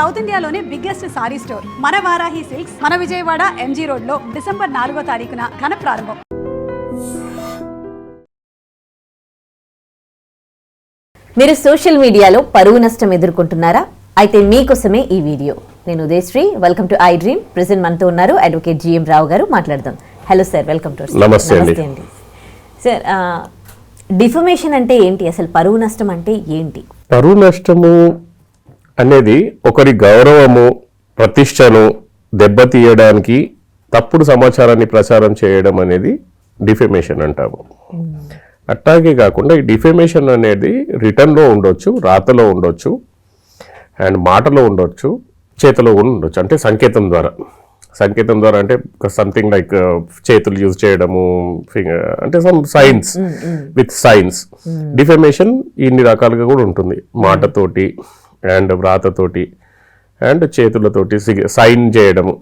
South ఇండియాలోనే biggest sorry store. మన Varahi silks మన విజయవాడ ఎంజీ రోడ్లో డిసెంబర్ నాలుగో తారీఖున ఘన ప్రారంభం. మీరు సోషల్ మీడియాలో పరువు నష్టం ఎదుర్కొంటున్నారా? అయితే మీకోసమే ఈ వీడియో. నేను Udayasri welcome to iDream. Present మనతో ఉన్నారు అడ్వకేట్ జిఎం రావు గారు మాట్లాడదాం. హలో సార్ వెల్కమ్ టు నమస్తే అండి. అండి. సార్ డిఫమేషన్ అంటే ఏంటి? అసలు పరువు నష్టం అంటే ఏంటి? పరువు నష్టము అనేది ఒకరి గౌరవము ప్రతిష్టను దెబ్బతీయడానికి తప్పుడు సమాచారాన్ని ప్రచారం చేయడం అనేది డిఫెమేషన్ అంటాము. అట్లాగే కాకుండా ఈ డిఫెమేషన్ అనేది రిటర్న్లో ఉండొచ్చు రాతలో ఉండొచ్చు అండ్ మాటలో ఉండొచ్చు చేతిలో కూడా ఉండొచ్చు. అంటే సంకేతం ద్వారా. సంకేతం ద్వారా అంటే సంథింగ్ లైక్ చేతులు యూజ్ చేయడము అంటే some signs with signs defamation ఇన్ని రకాలుగా కూడా ఉంటుంది. మాటతోటి అండ్ వ్రాతతోటి అండ్ చేతులతోటి సైన్ చేయడము.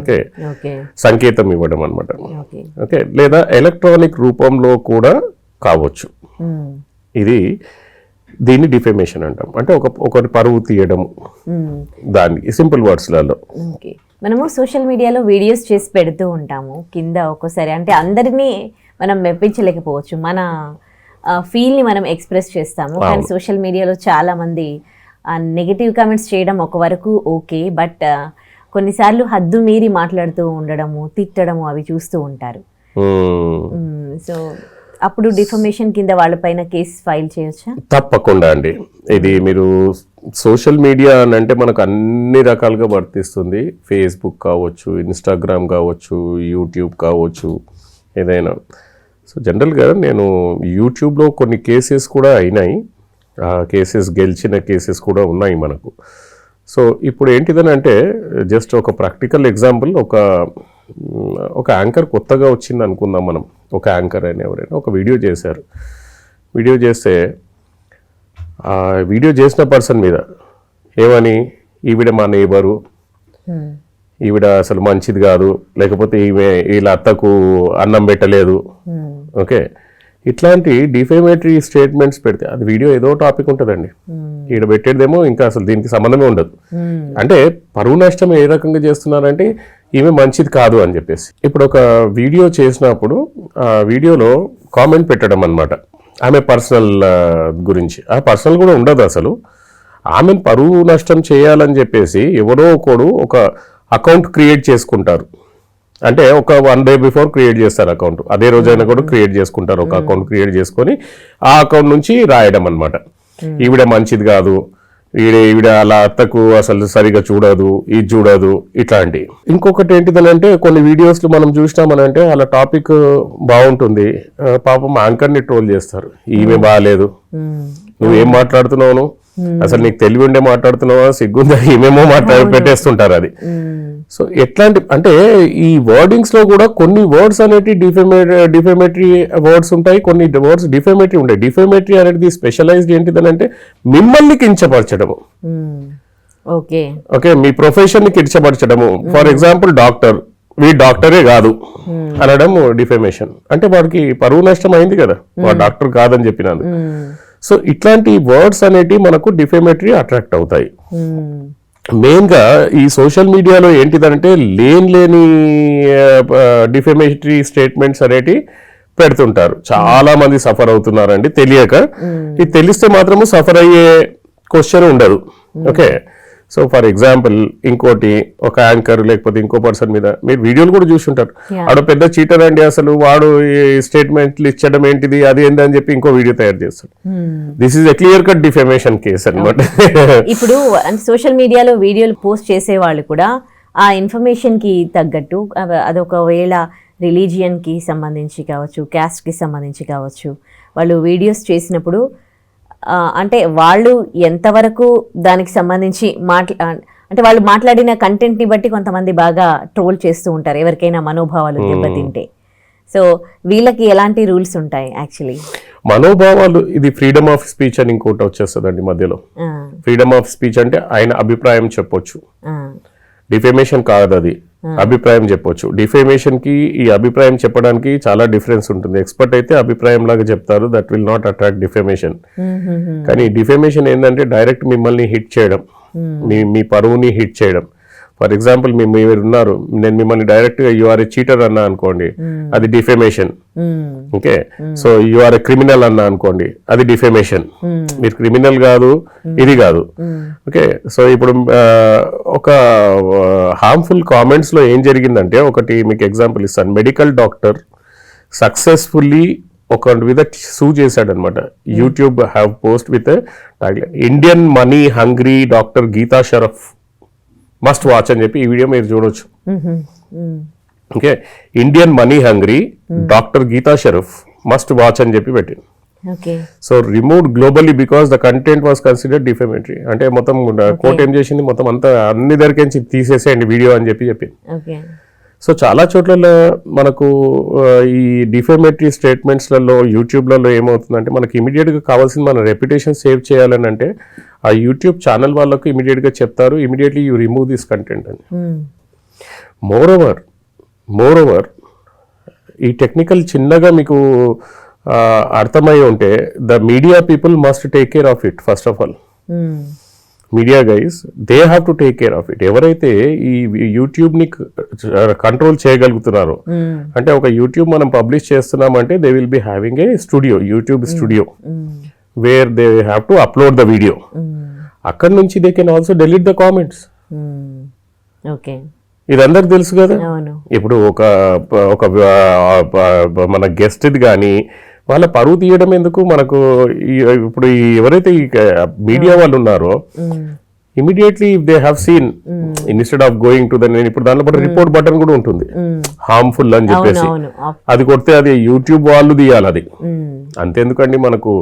ఓకే? ఓకే. సంకేతం ఇవ్వడం అనమాట ఓకే. ఓకే? లేదా ఎలక్ట్రానిక్ రూపంలో కూడా కావచ్చు. ఇది దీన్ని డిఫెమేషన్ అంటాం. అంటే ఒక ఒకరి పరువు తీయడం దానికి సింపుల్ వర్డ్స్లలో. ఓకే. మనము సోషల్ మీడియాలో వీడియోస్ చేసి పెడుతూ ఉంటాము. కింద ఒక్కోసారి అంటే అందరినీ మనం మెప్పించలేకపోవచ్చు. మన ఫీల్ని మనం ఎక్స్ప్రెస్ చేస్తాము. కానీ సోషల్ మీడియాలో చాలా మంది నెగిటివ్ కామెంట్స్ చేయడం ఒక వరకు ఓకే బట్ కొన్నిసార్లు హద్దు మీరి మాట్లాడుతూ ఉండడము తిట్టడము అవి చూస్తూ ఉంటారు. సో అప్పుడు డిఫర్మేషన్ కింద వాళ్ళపైన కేసు ఫైల్ చేయొచ్చా? తప్పకుండా అండి. ఇది మీరు సోషల్ మీడియా అని అంటే మనకు అన్ని రకాలుగా వర్తిస్తుంది. ఫేస్బుక్ కావచ్చు ఇన్స్టాగ్రామ్ కావచ్చు యూట్యూబ్ కావచ్చు ఏదైనా. సో జనరల్గా నేను యూట్యూబ్లో కొన్ని కేసెస్ కూడా అయినాయి. కేసెస్ గెలిచిన కేసెస్ కూడా ఉన్నాయి మనకు. సో ఇప్పుడు ఏంటిదని అంటే జస్ట్ ఒక ప్రాక్టికల్ ఎగ్జాంపుల్ ఒక ఒక యాంకర్ కొత్తగా వచ్చింది అనుకుందాం మనం. ఒక యాంకర్ అని ఎవరైనా ఒక వీడియో చేశారు. వీడియో చేస్తే ఆ వీడియో చేసిన పర్సన్ మీద ఏమని? ఈవిడ మా నేబరు ఈవిడ అసలు మంచిది కాదు లేకపోతే ఈమె వీళ్ళ అత్తకు అన్నం పెట్టలేదు. ఓకే? ఇట్లాంటి డిఫేమేటరీ స్టేట్మెంట్స్ పెడితే అది వీడియో ఏదో టాపిక్ ఉంటుందండి. ఈడ పెట్టేదేమో ఇంకా అసలు దీనికి సంబంధమే ఉండదు. అంటే పరువు నష్టం ఏ రకంగా చేస్తున్నారంటే ఈమె మంచిది కాదు అని చెప్పేసి. ఇప్పుడు ఒక వీడియో చేసినప్పుడు ఆ వీడియోలో కామెంట్ పెట్టడం అన్నమాట. ఆమె పర్సనల్ గురించి. ఆ పర్సనల్ కూడా ఉండదు అసలు. ఆమెను పరువు నష్టం చేయాలని చెప్పేసి ఎవరో ఒకడు ఒక అకౌంట్ క్రియేట్ చేసుకుంటారు. అంటే ఒక వన్ డే బిఫోర్ క్రియేట్ చేస్తారు అకౌంట్. అదే రోజైనా కూడా క్రియేట్ చేసుకుంటారు ఒక అకౌంట్ క్రియేట్ చేసుకొని ఆ అకౌంట్ నుంచి రాయడం అనమాట ఈవిడ మంచిది కాదు ఈవిడ ఈవిడ అలా అత్తకు అసలు సరిగా చూడదు ఇది చూడదు ఇట్లాంటి. ఇంకొకటి ఏంటిదనంటే కొన్ని వీడియోస్ మనం చూసినామనంటే అలా టాపిక్ బాగుంటుంది. పాపం యాంకర్ని ట్రోల్ చేస్తారు. ఈమె బాగాలేదు నువ్వేం మాట్లాడుతున్నావు నువ్వు? అసలు నీకు తెలివి ఉండే మాట్లాడుతున్నావా? సిగ్గుందా? ఏమేమో మాట్లాడి పెట్టేస్తుంటారు అది. సో ఎట్లాంటి అంటే ఈ వర్డింగ్స్లో కూడా కొన్ని వర్డ్స్ అనేటి డిఫెమే డిఫెమేటరీ వర్డ్స్ ఉంటాయి కొన్ని వర్డ్స్ డిఫెమేటరీ ఉంటాయి. డిఫెమేటరీ అనేది స్పెషలైజ్డ్ ఏంటిదని అంటే మిమ్మల్ని కించపరచడము. ఓకే. ఓకే మీ ప్రొఫెషన్ని కించపరచడము ఫర్ ఎగ్జాంపుల్ డాక్టర్ వీ డాక్టరే కాదు. అనడం డిఫెమేషన్ అంటే వాడికి పరువు నష్టం అయింది కదా. వాడు డాక్టర్ కాదని చెప్పినాను. సో ఇట్లాంటి వర్డ్స్ అనేటివి మనకు డిఫెమేటరీ అట్రాక్ట్ అవుతాయి. మెయిన్గా ఈ సోషల్ మీడియాలో ఏంటిదంటే లేని లేని డిఫెమేటరీ స్టేట్మెంట్స్ అనేటి పెడుతుంటారు. చాలా మంది సఫర్ అవుతున్నారండి. తెలియక. ఇది తెలిస్తే మాత్రము సఫర్ అయ్యే క్వశ్చన్ ఉండదు. ఓకే? సో ఫర్ ఎగ్జాంపుల్ ఇంకోటి ఒక యాంకర్ లేకపోతే ఇంకో పర్సన్ మీద మీరు వీడియోలు కూడా చూసి ఉంటారు Yeah. ఆడ పెద్ద చీటర్ అండి అసలు. వాడు ఈ స్టేట్మెంట్లు ఇచ్చడం ఏంటిది అది ఏందని చెప్పి ఇంకో వీడియో తయారు చేస్తాడు. This is a clear cut defamation case అనమాట ఇప్పుడు సోషల్ మీడియాలో వీడియోలు పోస్ట్ చేసే వాళ్ళు కూడా ఆ ఇన్ఫర్మేషన్కి తగ్గట్టు అవ- అదొకవేళ రిలీజియన్కి సంబంధించి కావచ్చు క్యాస్ట్కి సంబంధించి కావచ్చు వాళ్ళు వీడియోస్ చేసినప్పుడు అంటే వాళ్ళు ఎంతవరకు దానికి సంబంధించి మాట్లా అంటే వాళ్ళు మాట్లాడిన కంటెంట్ని బట్టి కొంతమంది బాగా ట్రోల్ చేస్తూ ఉంటారు. ఎవరికైనా మనోభావాలు దెబ్బతింటే. సో వీళ్ళకి ఎలాంటి రూల్స్ ఉంటాయి యాక్చువల్లీ మనోభావాలు ఇది ఫ్రీడమ్ ఆఫ్ స్పీచ్ అని ఇంకోటి వచ్చేస్తుందండి మధ్యలో. ఫ్రీడమ్ ఆఫ్ స్పీచ్ అంటే ఆయన అభిప్రాయం చెప్పొచ్చు. డిఫేమేషన్ కాదు అది. అభిప్రాయం చెప్పొచ్చు. డిఫేమేషన్కి ఈ అభిప్రాయం చెప్పడానికి చాలా డిఫరెన్స్ ఉంటుంది. ఎక్స్పర్ట్ అయితే అభిప్రాయం లాగా చెప్తారు that will not attract defamation కానీ డిఫేమేషన్ ఏంటంటే డైరెక్ట్ మిమ్మల్ని హిట్ చేయడం. మీ మీ పరువుని హిట్ చేయడం. ఫర్ ఎగ్జాంపుల్ మీ మీరు ఉన్నారు నేను మిమ్మల్ని డైరెక్ట్గా యు ఆర్ ఏ చీటర్ అన్నా అనుకోండి అది defamation okay so you are a criminal అన్నా అనుకోండి అది డిఫేమేషన్ మీరు క్రిమినల్ కాదు ఇది కాదు. ఓకే సో ఇప్పుడు ఒక హార్మ్ఫుల్ కామెంట్స్లో ఏం జరిగిందంటే ఒకటి మీకు ఎగ్జాంపుల్ ఇస్తాను. మెడికల్ డాక్టర్ సక్సెస్ఫుల్లీ ఒక మీద సూ చేశాడు అనమాట YouTube have post with Indian money hungry doctor Geeta Sharaf must watch అని చెప్పి ఈ వీడియో మీరు చూడొచ్చు. Okay? Indian money hungry doctor Geeta Sharaf must watch అని చెప్పి పెట్టింది so remove globally because the content was considered defamatory అంటే మొత్తం కోర్ట్ ఏం చేసింది? మొత్తం అంతా అన్ని దగ్గరికి తీసేసేయండి వీడియో అని చెప్పి చెప్పింది సో చాలా చోట్ల మనకు ఈ డిఫెమేటరీ స్టేట్మెంట్స్లలో యూట్యూబ్లలో ఏమవుతుందంటే మనకి ఇమీడియట్గా కావాల్సింది మన రెప్యుటేషన్ సేవ్ చేయాలని అంటే ఆ యూట్యూబ్ ఛానల్ వాళ్ళకు ఇమీడియట్గా చెప్తారు immediately you remove this content అని. మోర్ ఓవర్ మోర్ ఓవర్ ఈ టెక్నికల్ చిన్నగా మీకు అర్థమై ఉంటే the media people must take care of it first of all media guys they have to take care of it ఎవరైతే ఈ యూట్యూబ్ని కంట్రోల్ చేయగలుగుతున్నారో అంటే ఒక యూట్యూబ్ మనం పబ్లిష్ చేస్తున్నామంటే they will be having a studio YouTube studio where they have to upload the video అక్కడ నుంచి they can also delete the comments okay ఇది అందరికి తెలుసు కదా? ఇప్పుడు ఒక ఒక మన గెస్ట్ ఇది కానీ వాళ్ళ పరువు తీయడం ఎందుకు? మనకు ఇప్పుడు ఎవరైతే ఈ మీడియా వాళ్ళు ఉన్నారో immediately they have seen instead of going to the నేను ఇప్పుడు దాంట్లో పాటు రిపోర్ట్ బటన్ కూడా ఉంటుంది. హార్మ్ఫుల్ అని చెప్పేసి. అది కొడితే అది యూట్యూబ్ వాళ్ళు తీయాలి అది. అంతెందుకండి మనకు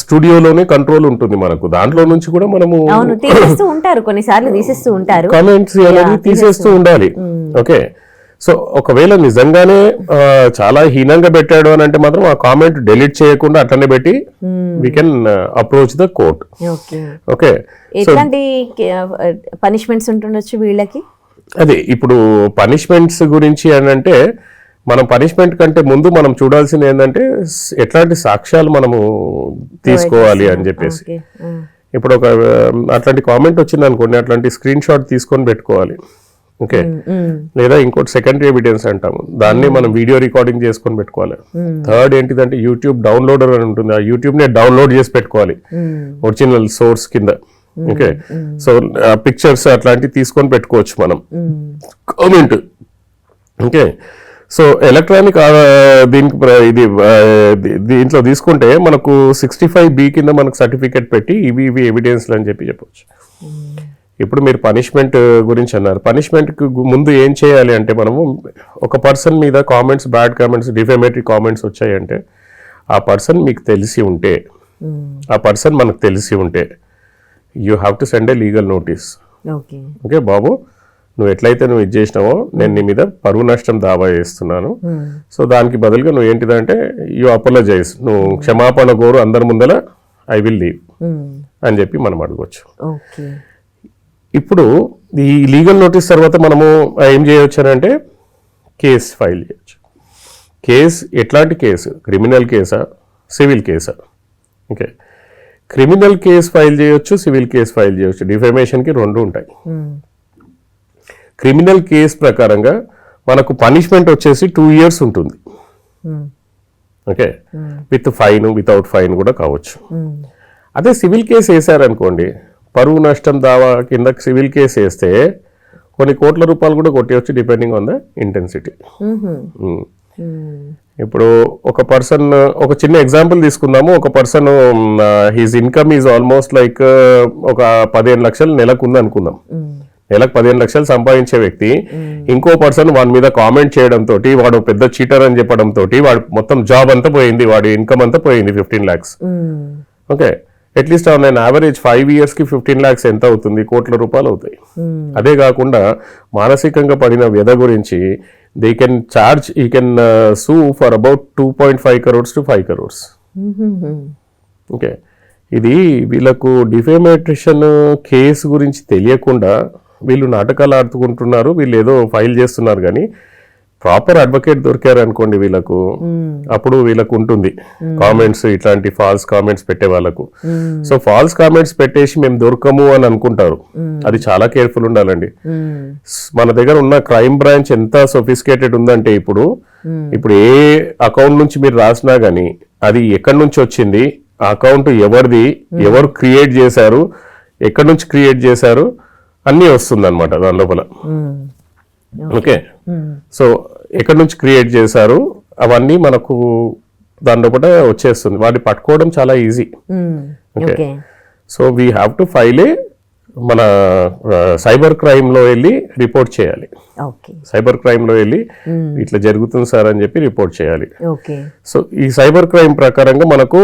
స్టూడియోలోనే కంట్రోల్ ఉంటుంది మనకు. దాంట్లో నుంచి కూడా మనము తీసేస్తూ ఉంటారు కొన్నిసార్లు తీసేస్తూ ఉంటారు. కామెంట్స్ అనేది తీసేస్తూ ఉండాలి. ఓకే సో ఒకవేళ నిజంగానే చాలా హీనంగా పెట్టాడు అని అంటే మాత్రం ఆ కామెంట్ డెలీట్ చేయకుండా అట్లనే పెట్టి we can approach the court okay okay ఎట్లాంటి పనిష్మెంట్స్ ఉంటుండొచ్చు వీళ్ళకి? అదే ఇప్పుడు పనిష్మెంట్స్ గురించి అని అంటే మనం పనిష్మెంట్ కంటే ముందు మనం చూడాల్సింది ఏంటంటే ఎట్లాంటి సాక్ష్యాలు మనము తీసుకోవాలి అని చెప్పేసి. ఇప్పుడు ఒక అట్లాంటి కామెంట్ వచ్చింది అనుకోండి అట్లాంటి స్క్రీన్ షాట్ తీసుకొని పెట్టుకోవాలి. ఓకే? లేదా ఇంకోటి సెకండరీ ఎవిడెన్స్ అంటాము. దాన్ని మనం వీడియో రికార్డింగ్ చేసుకొని పెట్టుకోవాలి. థర్డ్ ఏంటిదంటే యూట్యూబ్ డౌన్లోడర్ అని ఉంటుంది. ఆ యూట్యూబ్ నే డౌన్లోడ్ చేసి పెట్టుకోవాలి. ఒరిజినల్ సోర్స్ కింద. ఓకే? సో పిక్చర్స్ అట్లాంటివి తీసుకొని పెట్టుకోవచ్చు మనం. Comment okay? సో ఎలక్ట్రానిక్ దీనికి ఇది దీంట్లో తీసుకుంటే మనకు సిక్స్టీ ఫైవ్ బి కింద మనకు సర్టిఫికేట్ పెట్టి ఇవి ఇవి ఎవిడెన్స్లు అని చెప్పి చెప్పొచ్చు. ఇప్పుడు మీరు పనిష్మెంట్ గురించి అన్నారు. పనిష్మెంట్ ముందు ఏం చేయాలి అంటే మనము ఒక పర్సన్ మీద comments bad comments defamatory comments వచ్చాయంటే ఆ పర్సన్ మీకు తెలిసి ఉంటే ఆ పర్సన్ మనకు తెలిసి ఉంటే you have to send a legal notice okay okay బాబు? నువ్వు ఎట్లయితే నువ్వు ఇది చేసినావో నేను నీ మీద పరువు నష్టం దావా చేస్తున్నాను. సో దానికి బదులుగా నువ్వు ఏంటిదంటే యూ అపోలజైజ్ నువ్వు క్షమాపణ కోరు అందరి ముందర ఐ విల్ లీవ్ అని చెప్పి మనం అడగవచ్చు ఇప్పుడు ఈ లీగల్ నోటీస్ తర్వాత మనము ఏం చేయొచ్చు అని అంటే కేసు ఫైల్ చేయొచ్చు. కేసు ఎట్లాంటి కేసు క్రిమినల్ కేసా సివిల్ కేసా ఓకే. క్రిమినల్ కేసు ఫైల్ చేయొచ్చు సివిల్ కేసు ఫైల్ చేయొచ్చు. డిఫమేషన్కి రెండు ఉంటాయి. క్రిమినల్ కేసు ప్రకారంగా మనకు పనిష్మెంట్ వచ్చేసి టూ ఇయర్స్ ఉంటుంది. Okay? With fine without fine కూడా కావచ్చు. అదే సివిల్ కేసు వేసారనుకోండి పరువు నష్టం దావా కింద సివిల్ కేసు వేస్తే కొన్ని కోట్ల రూపాయలు కూడా కొట్టేయచ్చు డిపెండింగ్ ఆన్ ద ఇంటెన్సిటీ ఇప్పుడు ఒక పర్సన్ ఒక చిన్న ఎగ్జాంపుల్ తీసుకుందాము. ఒక person his income is almost like ఒక పదిహేను లక్షలు నెలకు ఉంది అనుకుందాం నెలకు పదిహేను లక్షలు సంపాదించే వ్యక్తి ఇంకో పర్సన్ వాడి మీద కామెంట్ చేయడం తోటి వాడు పెద్ద చీటర్ అని చెప్పడం తోటి వాడు మొత్తం జాబ్ అంతా పోయింది వాడి ఇన్కమ్ అంతా పోయింది fifteen lakhs. Okay. At least on an average five ఇయర్స్కి ఫిఫ్టీన్ ల్యాక్స్ ఎంత అవుతుంది? కోట్ల రూపాయలు అవుతాయి. అదే కాకుండా మానసికంగా పడిన వ్యధ గురించి they can charge he can sue for about two point five crores to five crores okay. ఇది వీళ్ళకు డిఫేమేటేషన్ కేసు గురించి తెలియకుండా వీళ్ళు నాటకాలు ఆడుతుకుంటున్నారు వీళ్ళు ఏదో ఫైల్ చేస్తున్నారు కానీ ప్రాపర్ అడ్వకేట్ దొరికారు అనుకోండి వీళ్ళకు. అప్పుడు వీళ్ళకు ఉంటుంది. కామెంట్స్ ఇట్లాంటి ఫాల్స్ కామెంట్స్ పెట్టే వాళ్ళకు. సో ఫాల్స్ కామెంట్స్ పెట్టేసి మేము దొరకము అని అనుకుంటారు. అది చాలా కేర్ఫుల్ ఉండాలండి. మన దగ్గర ఉన్న క్రైమ్ బ్రాంచ్ ఎంత సొఫిస్కేటెడ్ ఉందంటే ఇప్పుడు ఇప్పుడు ఏ అకౌంట్ నుంచి మీరు రాసినా గానీ అది ఎక్కడి నుంచి వచ్చింది ఆ అకౌంట్ ఎవరిది ఎవరు క్రియేట్ చేశారు ఎక్కడి నుంచి క్రియేట్ చేశారు అన్నీ వస్తుంది అనమాట దాని లోపల. ఓకే? సో ఎక్కడి నుంచి క్రియేట్ చేశారు? అవన్నీ మనకు దాని లోపల వచ్చేస్తుంది. వాటిని పట్టుకోవడం చాలా easy. Okay? So we have to file a మన సైబర్ క్రైమ్లో వెళ్ళి రిపోర్ట్ చేయాలి. సైబర్ క్రైమ్లో వెళ్ళి ఇట్లా జరుగుతుంది సార్ అని చెప్పి రిపోర్ట్ చేయాలి. ఓకే. సో ఈ సైబర్ క్రైమ్ ప్రకారంగా మనకు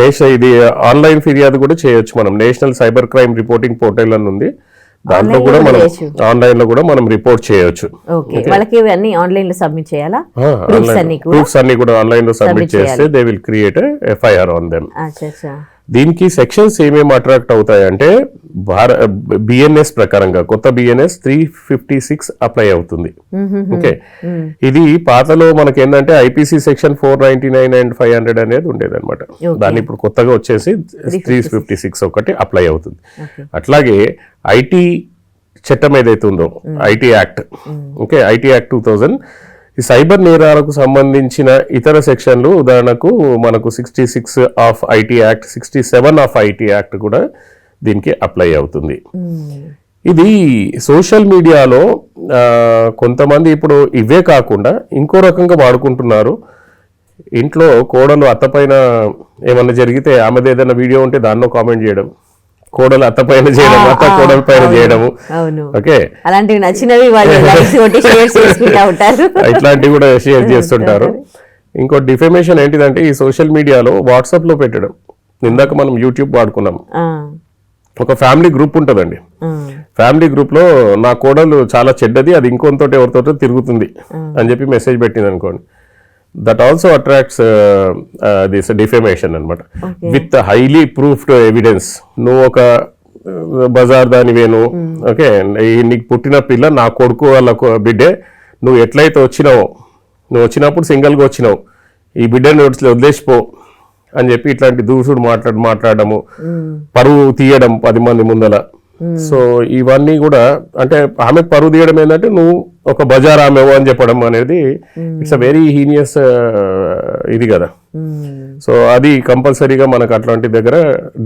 నేషనల్ ఇది ఆన్లైన్ ఫిర్యాదు కూడా చేయొచ్చు మనం. National cyber crime reporting portal అని ఉంది. దాంట్లో కూడా మనం. ఆన్లైన్లో కూడా మనం రిపోర్ట్ చేయొచ్చు. వాళ్ళకి ఇవన్నీ ఆన్లైన్లో సబ్మిట్ చేయాలా? ప్రూఫ్స్ అన్ని కూడా ఆన్లైన్లో సబ్మిట్ చేస్తే they will create FIR on them దీనికి సెక్షన్స్ ఏమేమి అట్రాక్ట్ అవుతాయంటే భార బిఎన్ఎస్ ప్రకారంగా కొత్త BNS three fifty six apply అవుతుంది. ఓకే ఇది పాతలో మనకి ఏంటంటే IPC section four ninety nine and five hundred అనేది ఉండేది అనమాట దాన్ని ఇప్పుడు కొత్తగా వచ్చేసి త్రీ ఫిఫ్టీ సిక్స్ ఒకటి అప్లై అవుతుంది. అట్లాగే ఐటీ చట్టం ఏదైతే ఉందో IT act. Okay IT act two thousand. ఈ సైబర్ నేరాలకు సంబంధించిన ఇతర సెక్షన్లు ఉదాహరణకు మనకు sixty six of IT act sixty seven of IT act కూడా దీనికి అప్లై అవుతుంది. ఇది సోషల్ మీడియాలో కొంతమంది ఇప్పుడు ఇవే కాకుండా ఇంకో రకంగా వాడుకుంటున్నారు. ఇంట్లో కోడలు అత్తపైన ఏమన్నా జరిగితే ఆమెది ఏదైనా వీడియో ఉంటే దానిలో కామెంట్ చేయడం. కోడలు అత్త పైన చేయడం అత్త కోడల పైన చేయడము. ఓకే? అలాంటివి నచ్చినవి ఇట్లాంటివి కూడా షేర్ చేస్తుంటారు. ఇంకో డిఫమేషన్ ఏంటిదంటే ఈ సోషల్ మీడియాలో వాట్సాప్లో పెట్టడం. ఇందాక మనం యూట్యూబ్ వాడుకున్నాం. ఒక ఫ్యామిలీ గ్రూప్ ఉంటుందండి. ఫ్యామిలీ గ్రూప్లో నా కోడలు చాలా చెడ్డది అది ఇంకొంతోటి ఎవరితోటో తిరుగుతుంది అని చెప్పి మెసేజ్ పెట్టింది అనుకోండి that also attracts this defamation అనమాట విత్ హైలీ ప్రూఫ్డ్ ఎవిడెన్స్ నువ్వు ఒక uh, బజార్ దానివేను ఓకే నీకు పుట్టిన పిల్ల నా కొడుకు వాళ్ళ బిడ్డే నువ్వు ఎట్లయితే వచ్చినావో నువ్వు వచ్చినప్పుడు సింగిల్గా వచ్చినావు ఈ బిడ్డని వదిలి- వదిలేసిపో అని చెప్పి ఇట్లాంటి దూసుడు మాట్లాడి మాట్లాడము పరువు తీయడం పది మంది ముందల. సో ఇవన్నీ కూడా అంటే ఆమె పరువు తీయడం ఏంటంటే నువ్వు ఒక బజార్ ఆమెవు అని చెప్పడం అనేది ఇట్స్ అ వెరీ హీనియస్ ఇది కదా. సో అది కంపల్సరీగా మనకు అట్లాంటి దగ్గర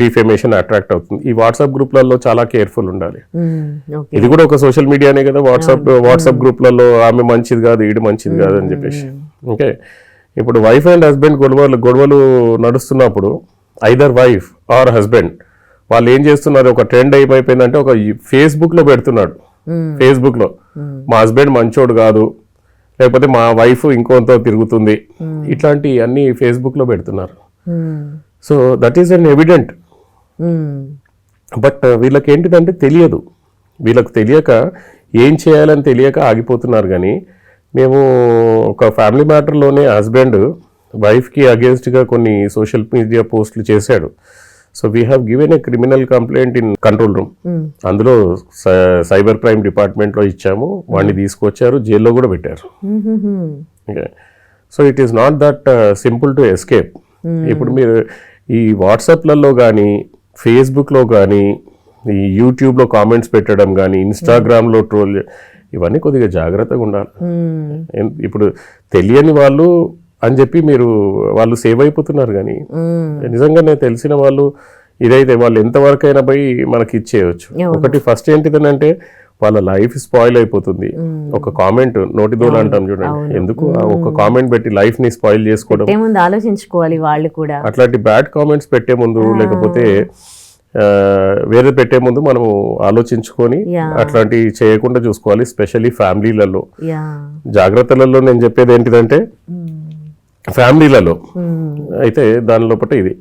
డిఫేమేషన్ అట్రాక్ట్ అవుతుంది. ఈ వాట్సాప్ గ్రూప్లలో చాలా కేర్ఫుల్ ఉండాలి. ఇది కూడా ఒక సోషల్ మీడియానే కదా వాట్సాప్ వాట్సాప్ గ్రూప్లలో ఆమె మంచిది కాదు ఈడు మంచిది కాదు అని చెప్పేసి. ఓకే. ఇప్పుడు వైఫ్ అండ్ హస్బెండ్ గొడవలు గొడవలు నడుస్తున్నప్పుడు ఐదర్ వైఫ్ ఆర్ హస్బెండ్ వాళ్ళు ఏం చేస్తున్నారు? ఒక ట్రెండ్ ఏమైపోయిందంటే ఒక ఫేస్బుక్లో పెడుతున్నాడు. ఫేస్బుక్లో. మా హస్బెండ్ మంచోడు కాదు. లేకపోతే మా వైఫ్ ఇంకోతో తిరుగుతుంది. ఇట్లాంటి అన్ని ఫేస్బుక్లో పెడుతున్నారు. So that is an evident but వీళ్ళకి ఏంటిదంటే తెలియదు. వీళ్ళకి తెలియక ఏం చేయాలని తెలియక ఆగిపోతున్నారు కానీ మేము ఒక ఫ్యామిలీ మ్యాటర్లోనే హస్బెండ్ వైఫ్కి అగేన్స్ట్గా కొన్ని సోషల్ మీడియా పోస్టులు చేశాడు. So we have given a criminal complaint in control room అందులో సైబర్ క్రైమ్ డిపార్ట్మెంట్లో ఇచ్చాము. వాడిని తీసుకొచ్చారు. జైల్లో కూడా పెట్టారు. Okay so it is not that simple to escape ఇప్పుడు మీరు ఈ వాట్సాప్లలో కానీ ఫేస్బుక్లో కానీ ఈ యూట్యూబ్లో కామెంట్స్ పెట్టడం కానీ ఇన్స్టాగ్రామ్లో ట్రోల్ ఇవన్నీ కొద్దిగా జాగ్రత్తగా ఉండాలి. ఎన్- ఇప్పుడు తెలియని వాళ్ళు అని చెప్పి మీరు వాళ్ళు సేవ్ అయిపోతున్నారు కానీ ఉమ్, నిజంగానే తెలిసిన వాళ్ళు ఇదైతే వాళ్ళు ఎంతవరకు అయినా పోయి మనకి ఇచ్చేయచ్చు. ఒకటి ఫస్ట్ ఏంటిదనంటే వాళ్ళ లైఫ్ స్పాయిల్ అయిపోతుంది. ఒక కామెంట్ నోటి దూల అంటాం చూడండి. ఎందుకు? ఒక కామెంట్ పెట్టి లైఫ్ని స్పాయిల్ చేసుకోవడం. ముందు ఆలోచించుకోవాలి వాళ్ళు కూడా. అట్లాంటి బ్యాడ్ కామెంట్స్ పెట్టే ముందు లేకపోతే వేరే పెట్టే ముందు మనము ఆలోచించుకొని. అట్లాంటివి చేయకుండా చూసుకోవాలి స్పెషల్లీ ఫ్యామిలీలలో. జాగ్రత్తలలో నేను చెప్పేది ఏంటిదంటే ఫ్యామిలీలలో. అయితే దాని లోపల ఇది.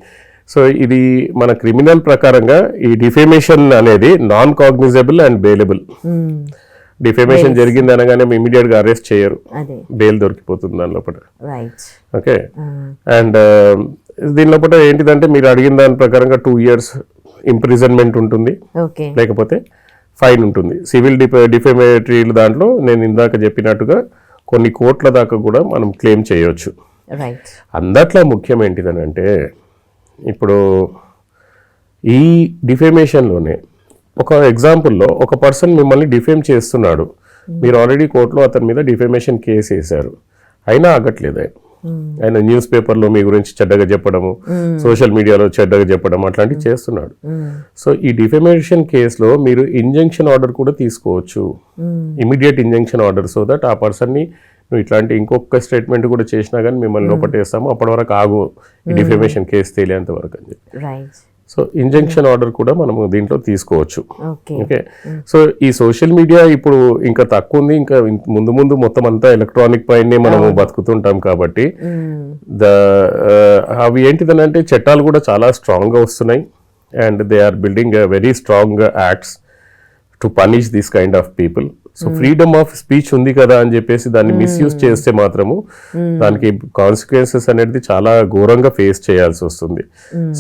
సో ఇది మన క్రిమినల్ ప్రకారంగా ఈ డిఫేమేషన్ అనేది non cognizable and bailable. Defamation జరిగింది అనగానే ఇమీడియట్గా అరెస్ట్ చేయరు. బెయిల్ దొరికిపోతుంది దాని లోపల ఓకే? అండ్ దీని లోపల ఏంటిదంటే మీరు అడిగిన దాని ప్రకారంగా టూ ఇయర్స్ ఇంప్రిజన్మెంట్ ఉంటుంది. లేకపోతే ఫైన్ ఉంటుంది. సివిల్ డిఫ డిఫెమేటరీ దాంట్లో నేను ఇందాక చెప్పినట్టుగా కొన్ని కోట్ల దాకా కూడా మనం క్లెయిమ్ చేయొచ్చు. రైట్ అందట్లో ముఖ్యం ఏంటిదని అంటే ఇప్పుడు ఈ డిఫేమేషన్లోనే ఒక ఎగ్జాంపుల్లో ఒక పర్సన్ మిమ్మల్ని డిఫేమ్ చేస్తున్నాడు. మీరు ఆల్రెడీ కోర్టులో అతని మీద డిఫేమేషన్ కేసు వేశారు. అయినా ఆగట్లేదు. ఆయన ఆయన న్యూస్ పేపర్లో మీ గురించి చెడ్డగా చెప్పడము సోషల్ మీడియాలో చెడ్డగా చెప్పడం అట్లాంటివి చేస్తున్నాడు. సో ఈ డిఫేమేషన్ కేసులో మీరు ఇంజంక్షన్ ఆర్డర్ కూడా తీసుకోవచ్చు. Immediate injunction order so that ఆ పర్సన్ని నువ్వు ఇట్లాంటి ఇంకొక స్టేట్మెంట్ కూడా చేసినా కానీ మిమ్మల్ని లోపటేస్తాము అప్పటి వరకు ఆగు ఈ డిఫేమేషన్ కేసు తేలేంత వరకు అని చెప్పి. సో ఇంజంక్షన్ ఆర్డర్ కూడా మనము దీంట్లో తీసుకోవచ్చు. ఓకే? ఓకే సో ఈ సోషల్ మీడియా ఇప్పుడు ఇంకా తక్కువ ఉంది. ఇంకా ముందు ముందు మొత్తం అంతా ఎలక్ట్రానిక్ పైనే మనము బతుకుతుంటాం కాబట్టి ద అవి ఏంటిదనంటే చట్టాలు కూడా చాలా స్ట్రాంగ్గా వస్తున్నాయి. And they are building very strong acts to punish this kind of people. So freedom of speech ఉంది కదా అని చెప్పేసి దాన్ని మిస్యూజ్ చేస్తే మాత్రము దానికి కాన్సిక్వెన్సెస్ అనేది చాలా ఘోరంగా ఫేస్ చేయాల్సి వస్తుంది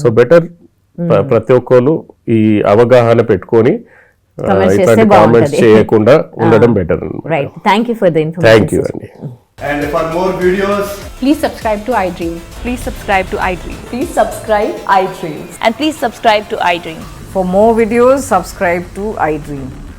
సో బెటర్ ప్రతి ఒక్కరు ఈ అవగాహన పెట్టుకొని ఇట్లాంటి కామెంట్స్. చేయకుండా ఉండడం better right thank you for the thank you అండి And for more videos, Please subscribe to iDream. Please subscribe to iDream. Please subscribe iDream. And please subscribe to iDream. For more videos, subscribe to iDream.